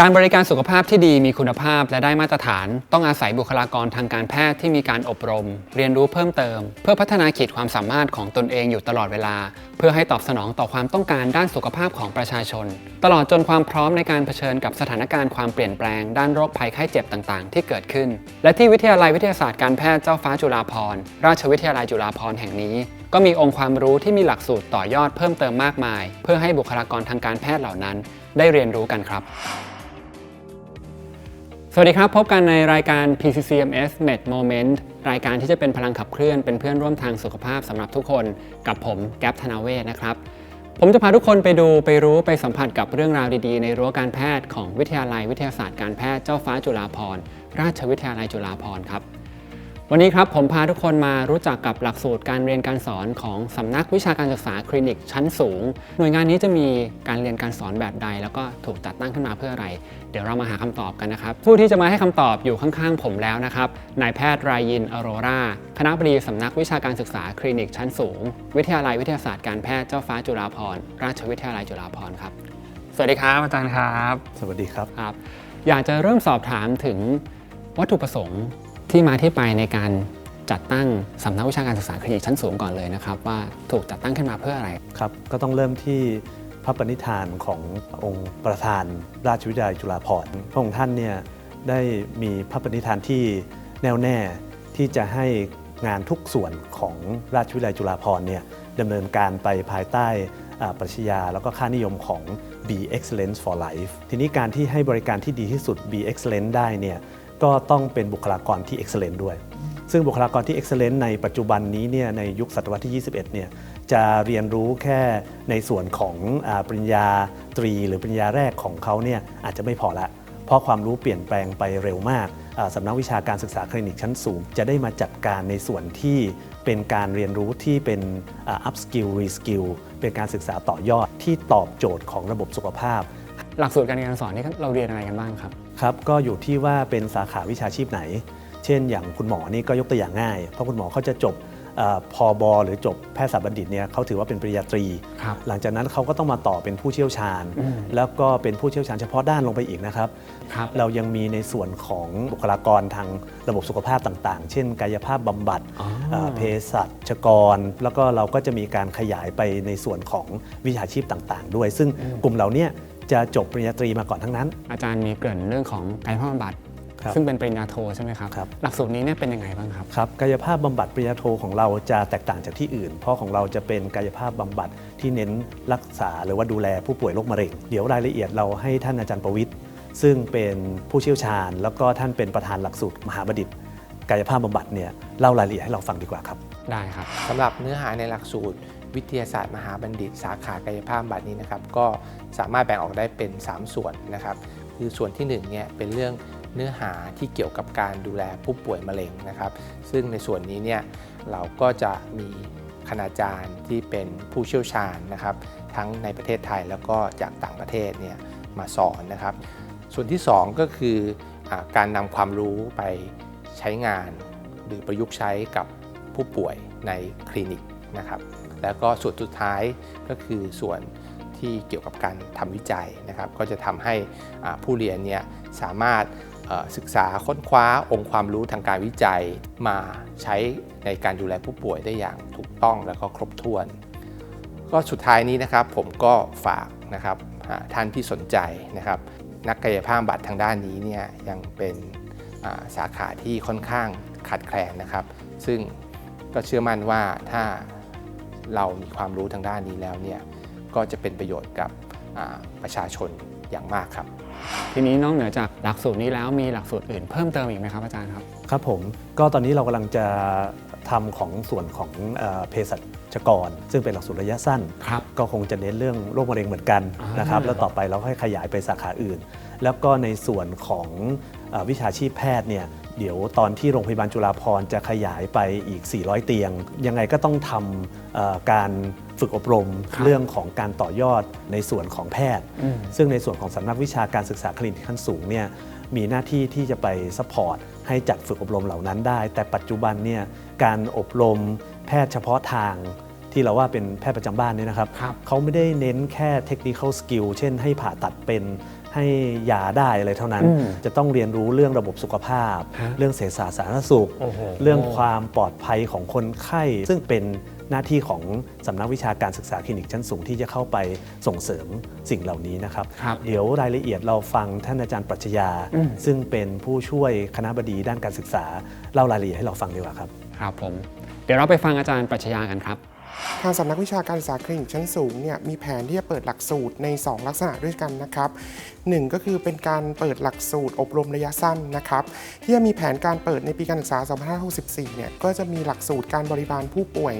การบริการสุขภาพที่ดีมีคุณภาพและได้มาตรฐาน ต้องอาศัยบุคลากรทางการแพทย์ที่มีการอบรม เรียนรู้เพิ่มเติม เพื่อพัฒนาขีดความสามารถของตนเองอยู่ตลอดเวลา เพื่อให้ตอบสนองต่อความต้องการด้านสุขภาพของประชาชน ตลอดจนความพร้อมในการเผชิญกับสถานการณ์ความเปลี่ยนแปลงด้านโรคภัยไข้เจ็บต่างๆ ที่เกิดขึ้น และที่วิทยาลัยวิทยาศาสตร์การแพทย์เจ้าฟ้าจุฬาภรณ์ราชวิทยาลัยจุฬาภรณ์แห่งนี้ก็มีองค์ความรู้ที่มีหลักสูตรต่อยอดเพิ่มเติมมากมาย เพื่อให้บุคลากรทางการแพทย์เหล่านั้น ได้เรียนรู้กันครับ สวัสดีครับ พบกันในรายการ PCCMS Med Moment รายการที่จะเป็นพลังขับเคลื่อนเป็นเพื่อนร่วมทางสุขภาพสำหรับทุกคนกับผมแก๊ปธนาเวศนะครับ ผมจะพาทุกคนไปดูไปรู้ไปสัมผัสกับเรื่องราวดีๆ ในรั้วการแพทย์ของวิทยาลัยวิทยาศาสตร์การแพทย์เจ้าฟ้าจุฬาภรณ์ราชวิทยาลัยจุฬาภรณ์ครับ วันนี้ครับผมพาทุกคนมารู้จักกับหลักสูตรการเรียนการสอนของสำนักวิชาการศึกษาคลินิกชั้นสูง หน่วยงานนี้จะมีการเรียนการสอนแบบใด แล้วก็ถูกจัดตั้งขึ้นมาเพื่ออะไร เดี๋ยวเรามาหาคำตอบกันนะครับ ผู้ที่จะมาให้คำตอบอยู่ข้างๆผมแล้วนะครับนายแพทย์รายินอโรราคณะบดีสำนักวิชาการศึกษาคลินิกชั้นสูง วิทยาลัยวิทยาศาสตร์การแพทย์เจ้าฟ้าจุฬาภรณ์ราชวิทยาลัยจุฬาภรณ์ครับสวัสดีครับอาจารย์ครับ สวัสดีครับครับ อยากจะเริ่มสอบถามถึงวัตถุประสงค์ ที่มาที่ไปในการจัดตั้งสำนักวิชาการศึกษาคลินิกชั้นสูงก่อนเลยนะครับ ว่าถูกจัดตั้งขึ้นมาเพื่ออะไร ครับ ก็ต้องเริ่มที่พระปณิธานขององค์ประธานราชวิทยาลัยจุฬาภรณ์พระองค์ท่านเนี่ยได้มีพระปณิธานที่แน่วแน่ที่จะให้งานทุกส่วนของราชวิทยาลัยจุฬาภรณ์เนี่ยดำเนินการไปภายใต้อ่าปรัชญาแล้วก็ค่านิยมของ Be Excellence for Life ทีนี้การที่ให้บริการที่ดีที่สุด Be Excellent ได้เนี่ย ก็ต้องเป็นบุคลากรที่ Excellent ด้วย ซึ่งบุคลากรที่ Excellent ในปัจจุบันนี้เนี่ยในยุคศตวรรษที่ 21 เนี่ยจะเรียนรู้แค่ในส่วนของอปริญญาตรี หรือปริญญาแรกของเขาเนี่ยอาจจะไม่พอละ เพราะความรู้เปลี่ยนแปลงไปเร็วมากสำนักวิชาการศึกษาคลินิกชั้นสูง จะได้มาจัดการในส่วนที่เป็นการเรียนรู้ที่เป็นอ่า up skill re skill เป็นการศึกษาต่อยอดที่ตอบโจทย์ของระบบสุขภาพ หลักสูตรการเรียนการสอนนี่เราเรียนอะไรกันบ้างครับ ครับก็อยู่ที่ว่าเป็นสาขาวิชาชีพไหน เช่น อย่างคุณหมอนี่ก็ยกตัวอย่างง่าย เพราะคุณหมอเขาจะจบเออพอบหรือจบแพทยศาสตร์บัณฑิตเนี่ยเขาถือว่าเป็นปริญญาตรีครับหลังจากนั้นเขาก็ต้องมาต่อเป็นผู้เชี่ยวชาญอืมแล้วก็เป็นผู้เชี่ยวชาญเฉพาะด้านลงไปอีกนะครับครับเรายังมีในส่วนของบุคลากรทางระบบสุขภาพต่างๆ เช่น กายภาพบำบัดอ๋อเอ่อเภสัชกร แล้วก็เราก็จะมีการขยายไปในส่วนของวิชาชีพต่าง ๆ ด้วย ซึ่งกลุ่มเราเนี่ย จะจบปริญญาตรีมาก่อนทั้งนั้น อาจารย์มีเกริ่นเรื่องของกายภาพบำบัดครับซึ่งเป็นปริญญาโทใช่ไหมครับ ครับ หลักสูตรนี้เนี่ยเป็นยังไงบ้างครับ ครับกายภาพบำบัดปริญญาโทของเราจะแตกต่างจากที่อื่น เพราะของเราจะเป็นกายภาพบำบัดที่เน้นรักษาหรือว่าดูแลผู้ป่วยโรคมะเร็ง เดี๋ยวรายละเอียดเราให้ท่านอาจารย์ประวิทย์ซึ่งเป็นผู้เชี่ยวชาญ แล้วก็ท่านเป็นประธานหลักสูตรมหาบัณฑิต กายภาพบำบัดเนี่ยเล่ารายละเอียดให้เราฟังดีกว่าครับ ได้ครับสำหรับเนื้อหาในหลักสูตร วิทยาศาสตร์มหาบัณฑิต สาขากายภาพบำบัดนี้นะครับก็สามารถแบ่งออกได้เป็น 3 ส่วนนะครับ คือส่วนที่1เนี่ยเป็นเรื่องเนื้อหาที่เกี่ยวกับการดูแลผู้ป่วยมะเร็งนะครับ ซึ่งในส่วนนี้เนี่ยเราก็จะมีคณาจารย์ที่เป็นผู้เชี่ยวชาญนะครับ ทั้งในประเทศไทยแล้วก็จากต่างประเทศเนี่ยมาสอนนะครับ ส่วนที่ 2 ก็คืออาการนำความรู้ไป ใช้งานหรือประยุกต์ใช้กับผู้ป่วยในคลินิกนะครับ แล้วก็ส่วนสุดท้ายก็คือส่วนที่เกี่ยวกับการทำวิจัยนะครับ ก็จะทำให้ผู้เรียนเนี่ยสามารถศึกษาค้นคว้าองค์ความรู้ทางการวิจัยมาใช้ในการดูแลผู้ป่วยได้อย่างถูกต้องและก็ครบถ้วน ก็สุดท้ายนี้นะครับผมก็ฝากนะครับท่านที่สนใจนะครับ นักกายภาพบำบัดทางด้านนี้เนี่ยยังเป็น สาขาที่ค่อนข้างขาดแคลนนะครับ ซึ่งก็เชื่อมั่นว่าถ้าเรามีความรู้ทางด้านนี้แล้วเนี่ยก็จะเป็นประโยชน์กับอ่าประชาชนอย่างมากครับ ทีนี้นอกเหนือจากหลักสูตรนี้แล้วมีหลักสูตรอื่นเพิ่มเติมอีกไหมครับอาจารย์ครับครับผมก็ตอนนี้เรากำลังจะทำของส่วนของเอ่อเภสัชกร ซึ่งเป็นหลักสูตรระยะสั้นครับก็คงจะเน้นเรื่องโรคมะเร็งเหมือนกันอ่านนะครับแล้วต่อไปเราค่อยขยายไปสาขาอื่น แล้วก็ในส่วนของเออ วิชาชีพแพทย์เนี่ยเดี๋ยวตอนที่โรงพยาบาลจุฬาภรณ์จะขยายไปอีก 400 เตียง ยังไงก็ต้องทำเอ่อการฝึกอบรมครับเรื่องของการต่อยอดในส่วนของแพทย์อืมซึ่งในส่วนของสำนักวิชาการศึกษาคลินิกขั้นสูงเนี่ยมีหน้าที่ที่จะไปซัพพอร์ตให้จัดฝึกอบรมเหล่านั้นได้ แต่ปัจจุบันเนี่ยการอบรมแพทย์เฉพาะทางที่เราว่าเป็นแพทย์ประจำบ้านเนี่ยนะครับครับเขาไม่ได้เน้นแค่ technical skill เช่นให้ผ่าตัดเป็น ให้ยาได้อะไรเท่านั้นอืมจะต้องเรียนรู้เรื่องระบบสุขภาพฮะเรื่องเศรษฐศาสตร์สาธารณสุขโอ้โหเรื่องความปลอดภัยของคนไข้ ซึ่งเป็นหน้าที่ของสำนักวิชาการศึกษาคลินิกชั้นสูงที่จะเข้าไปส่งเสริมสิ่งเหล่านี้นะครับครับเดี๋ยวรายละเอียดเราฟังท่านอาจารย์ปรัชญาอืมซึ่งเป็นผู้ช่วยคณะบดีด้านการศึกษาเล่ารายละเอียดให้เราฟังดีกว่าครับ ครับผม เดี๋ยวเราไปฟังอาจารย์ปรัชญากันครับ ทางสำนักวิชาการศึกษาคลินิกชั้นสูงเนี่ยมีแผนที่จะเปิดหลักสูตรใน 2 ลักษณะด้วยกันนะครับหนึ่งก็คือเป็นการเปิดหลักสูตรอบรมระยะสั้นนะครับที่จะมีแผนการเปิดในปีการศึกษา 2564 เนี่ยก็จะมีหลักสูตรการบริบาลผู้ป่วย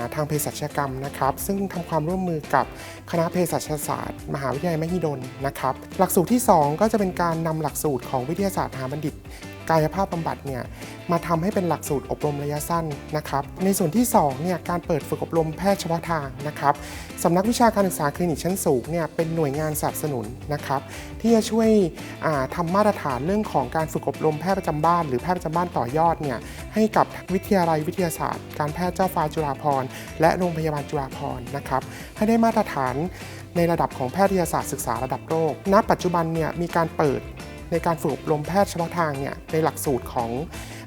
าทางเภสัชกรรมนะครับซึ่งทำความร่วมมือกับคณะเภสัชศาสตร์ มหาวิทยาลัยมหิดลนะครับหลักสูตรที่ 2 ก็จะเป็นการนำหลักสูตรของวิทยาศาสตร์หาบัณฑิต กายภาพบำบัดเนี่ยมาทำให้เป็นหลักสูตรอบรมระยะสั้นนะครับในส่วนที่2เนี่ยการเปิดฝึกอบรมแพทย์เฉพาะทางนะครับสำนักวิชาการศึกษาคลินิกชั้นสูงเนี่ยเป็นหน่วยงานสนับสนุนนะครับที่จะช่วยอ่าทำมาตรฐานเรื่องของการฝึกอบรมแพทย์ประจำบ้าน หรือแพทย์ประจำบ้านต่อยอดเนี่ยให้กับวิทยาลัยวิทยาศาสตร์ การแพทย์เจ้าฟ้าจุฬาภรณ์และโรงพยาบาลจุฬาภรณ์นะครับให้ได้มาตรฐานในระดับของแพทยศาสตร์ศึกษาระดับโลกณปัจจุบันเนี่ยมีการเปิด ในการฝึกอบรมแพทย์เฉพาะทางเนี่ยในหลักสูตรของ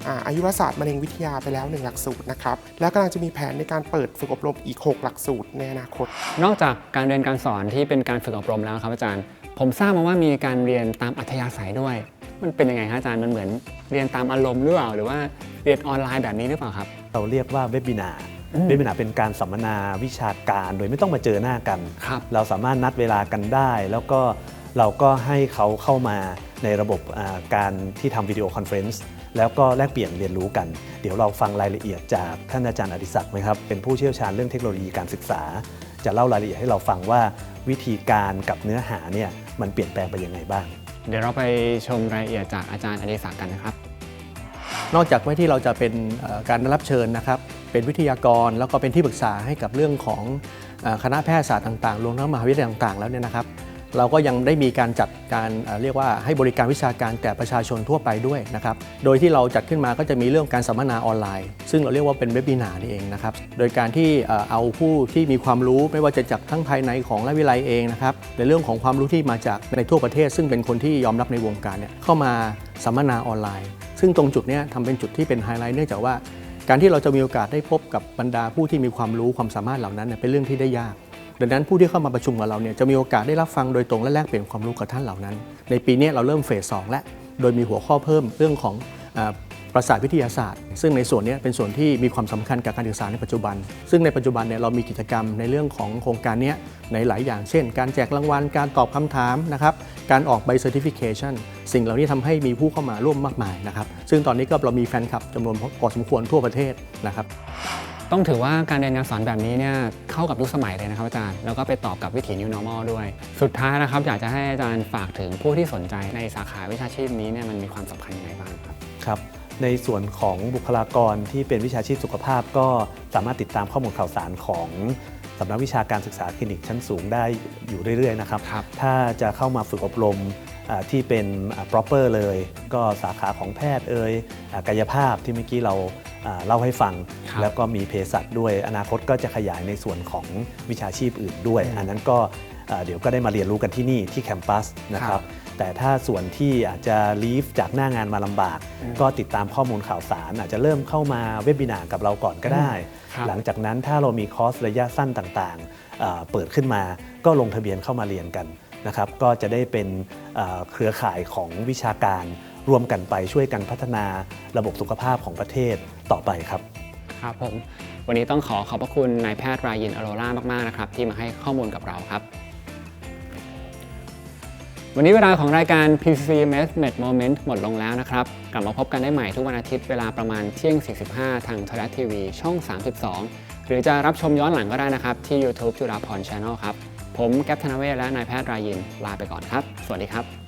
อาอายุรศาสตร์มะเร็งวิทยาไปแล้ว 1 หลักสูตรนะครับและกำลังจะมีแผนในการเปิดฝึกอบรมอีก 6 หลักสูตรในอนาคต นอกจากการเรียนการสอนที่เป็นการฝึกอบรมแล้วครับอาจารย์ ผมทราบมาว่ามีการเรียนตามอัธยาศัยด้วย มันเป็นยังไงครับอาจารย์มันเหมือนเรียนตามอารมณ์หรือเปล่าหรือว่าเรียนออนไลน์แบบนี้หรือเปล่าครับเราเรียกว่าเวบินาร์อืมเวบินาร์เป็นการสัมมนาวิชาการโดยไม่ต้องมาเจอหน้ากันครับเราสามารถนัดเวลากันได้ แล้วก็เราก็ให้เขาเข้ามา ในระบบอ่าการที่ทำวิดีโอคอนเฟรนซ์แล้วก็แลกเปลี่ยนเรียนรู้กัน เดี๋ยวเราฟังรายละเอียดจากท่านอาจารย์อดิศักดิ์ไหมครับเป็นผู้เชี่ยวชาญเรื่องเทคโนโลยีการศึกษา จะเล่ารายละเอียดให้เราฟังว่าวิธีการกับเนื้อหาเนี่ยมันเปลี่ยนแปลงไปยังไงบ้าง เดี๋ยวเราไปชมรายละเอียดจากอาจารย์อดิศักดิ์กันนะครับ นอกจากว่าที่เราจะเป็นเอ่อการได้รับเชิญนะครับ เป็นวิทยากรแล้วก็เป็นที่ปรึกษาให้กับเรื่องของเออคณะแพทยศาสตร์ต่างๆรวมทั้งมหาวิทยาลัยต่างๆ แล้วเนี่ยนะครับ เราก็ยังได้มีการจัดการเรียกว่าให้บริการวิชาการแก่ประชาชนทั่วไปด้วยนะครับ โดยที่เราจัดขึ้นมาก็จะมีเรื่องการสัมมนาออนไลน์ ซึ่งเราเรียกว่าเป็นเว็บ i นาร์นี่เองนะครับ โดยการที่เอาผู้ที่มีความรู้ไม่ว่าจะจากทั้งภายในของราชวิทยาลัยเองนะครับในเรื่องของความรู้ที่มาจากในทั่วประเทศ ซึ่งเป็นคนที่ยอมรับในวงการเนี่ยเข้ามาสัมมนาออนไลน์ ซึ่งตรงจุดนี้ทำเป็นจุดที่เป็นไฮไลท์เนื่องจากว่าการที่เราจะมีโอกาสได้พบกับบรรดาผู้ที่มีความรู้ความสามารถเหล่านั้นเป็นเรื่องที่ได้ยาก ดังนั้นผู้ที่เข้ามาประชุมกับเราเนี่ยจะมีโอกาสได้รับฟังโดยตรงและแลกเปลี่ยนความรู้กับท่านเหล่านั้น ในปีนี้เราเริ่มเฟสสองแล้ว โดยมีหัวข้อเพิ่มเรื่องของอประสาทวิทยาศาสตร์ ซึ่งในส่วนนี้เป็นส่วนที่มีความสำคัญกับการศึกษาในปัจจุบัน ซึ่งในปัจจุบันเนี่ยเรามีกิจกรรมในเรื่องของโครงการนี้ในหลายอย่าง เช่น การแจกรางวัล การตอบคำถามนะครับ การออกใบ certification สิ่งเหล่านี้ทำให้มีผู้เข้ามาร่วมมากมายนะครับ ซึ่งตอนนี้ก็เรามีแฟนคลับจำนวนพอสมควรทั่วประเทศนะครับ ต้องถือว่าการเรียนการสอนแบบนี้เนี่ยเข้ากับยุคสมัยเลยนะครับอาจารย์ แล้วก็ไปตอบกับวิถี New Normal ด้วย สุดท้ายนะครับอยากจะให้อาจารย์ฝากถึงผู้ที่สนใจในสาขาวิชาชีพนี้เนี่ยมันมีความสำคัญยังไงบ้างครับครับในส่วนของบุคลากรที่เป็นวิชาชีพสุขภาพ ก็สามารถติดตามข้อมูลข่าวสารของสำนักวิชาการศึกษาคลินิกชั้นสูงได้อยู่เรื่อยๆนะครับครับถ้าจะเข้ามาฝึกอบรมอ่า ที่เป็นอ่า proper เลย ก็สาขาของแพทย์เอ่ยอ่ากายภาพที่เมื่อกี้เราอ่าเล่าให้ฟังครับแล้วก็มีเภสัชด้วยอนาคตก็จะขยายในส่วนของวิชาชีพอื่นด้วย อันนั้นก็อ่าเดี๋ยวก็ได้มาเรียนรู้กันที่นี่ที่แคมปัสนะครับแต่ถ้าส่วนที่อาจจะลีฟจากหน้างานมาลำบาก ก็ติดตามข้อมูลข่าวสาร อาจจะเริ่มเข้ามาเว็บ i นากับเราก่อนก็ได้ครับหลังจากนั้นถ้าเรามีคอร์สระยะสั้นต่างๆเอ่อเปิดขึ้นมาก็ลงทะเบียนเข้ามาเรียนกัน นะครับก็จะได้เป็นเครือข่ายของวิชาการร่วมกันไปช่วยกันพัฒนาระบบสุขภาพของประเทศต่อไปครับครับผมวันนี้ต้องขอขอบพระคุณนายแพทย์รายินอโรล่ามากๆนะครับที่มาให้ข้อมูลกับเราครับ วันนี้เวลาของรายการ PCMS Med Moment หมดลงแล้วนะครับ กลับมาพบกันได้ใหม่ทุกวันอาทิตย์เวลาประมาณเที่ยง 45 ทางทรัฐทีวีช่อง 32 หรือจะรับชมย้อนหลังก็ได้นะครับที่ YouTube จุฬาพร Channel ครับ ผมแก๊ปธนเวศและนายแพทย์รายินลาไปก่อนครับ สวัสดีครับ